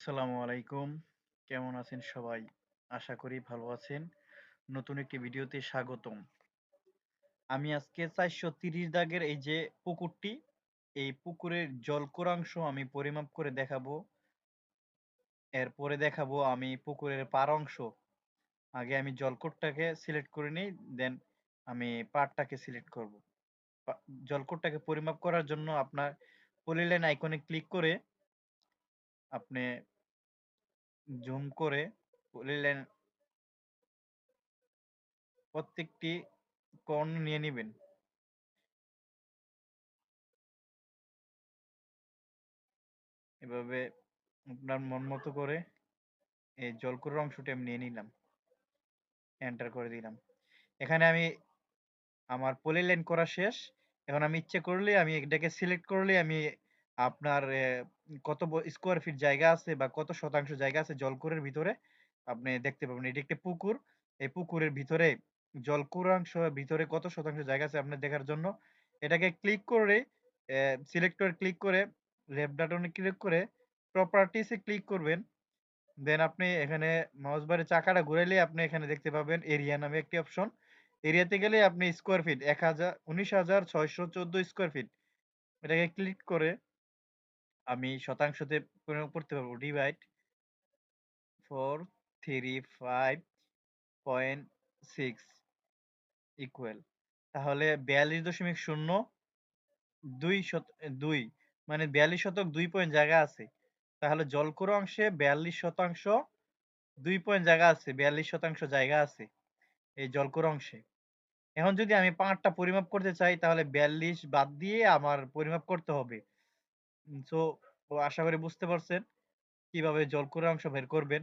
আসসালামু আলাইকুম। কেমন আছেন সবাই? আশা করি ভালো আছেন। নতুন একটি ভিডিওতে স্বাগতম। আমি আজকে চারশো তিরিশ দাগের এই যে পুকুরটি, এই পুকুরের জলকুরাংশ আমি পরিমাপ করে দেখাবো। এরপরে দেখাবো আমি পুকুরের পার অংশ। আগে আমি জলকোটটাকে সিলেক্ট করে নিই, দেন আমি পাড়টাকে সিলেক্ট করব। জলকোটটাকে পরিমাপ করার জন্য আপনার পলিলাইন আইকনে ক্লিক করে আপনি জুম করে পলিলাইন প্রত্যেকটি কর্ণ নিয়ে নিবেন। এভাবে আপনার মন মতো করে এই জলকুরের অংশটি আমি নিয়ে নিলাম। এন্টার করে দিলাম। এখানে আমি আমার পলিলাইন করা শেষ। এখন আমি ইচ্ছে করলে আমি এটাকে সিলেক্ট করলে আমি আপনার কত স্কোয়ার ফিট জায়গা আছে বা কত শতাংশ জায়গা আছে জলকুরের ভিতরে, আপনি দেখতে পাবেন। এটি একটি পুকুর। এই পুকুরের ভিতরে জলকুরাংশ ভিতরে কত শতাংশ জায়গা আছে আপনার দেখার জন্য। এটাকে ক্লিক করে সিলেক্ট করে ক্লিক করে লেফট বাটনে ক্লিক করে প্রপার্টিসে ক্লিক করবেন। দেন আপনি এখানে মাউস বারে চাকাটা ঘুরাইলে আপনি এখানে দেখতে পাবেন এরিয়া নামে একটি অপশন এরিয়াতে গেলে আপনি স্কোয়ার ফিট এক হাজার, উনিশ হাজার ছয়শো চোদ্দ স্কোয়ার ফিট এটাকে ক্লিক করে আমি শতাংশতে পরিমাপ করতে পারব। Divide four three five point six equal তাহলে বিয়াল্লিশ দশমিক শূন্য দুই শত, দুই মানে বিয়াল্লিশ শতক দুই পয়েন্ট জায়গা আছে। তাহলে জলকুর অংশে বিয়াল্লিশ শতাংশ দুই পয়েন্ট জায়গা আছে, বিয়াল্লিশ শতাংশ জায়গা আছে এই জলকুর অংশে। এখন যদি আমি পাঁচটা পরিমাপ করতে চাই তাহলে বিয়াল্লিশ বাদ দিয়ে আমার পরিমাপ করতে হবে। সো আশা করি বুঝতে পারছেন কীভাবে জল অংশ বের করবেন।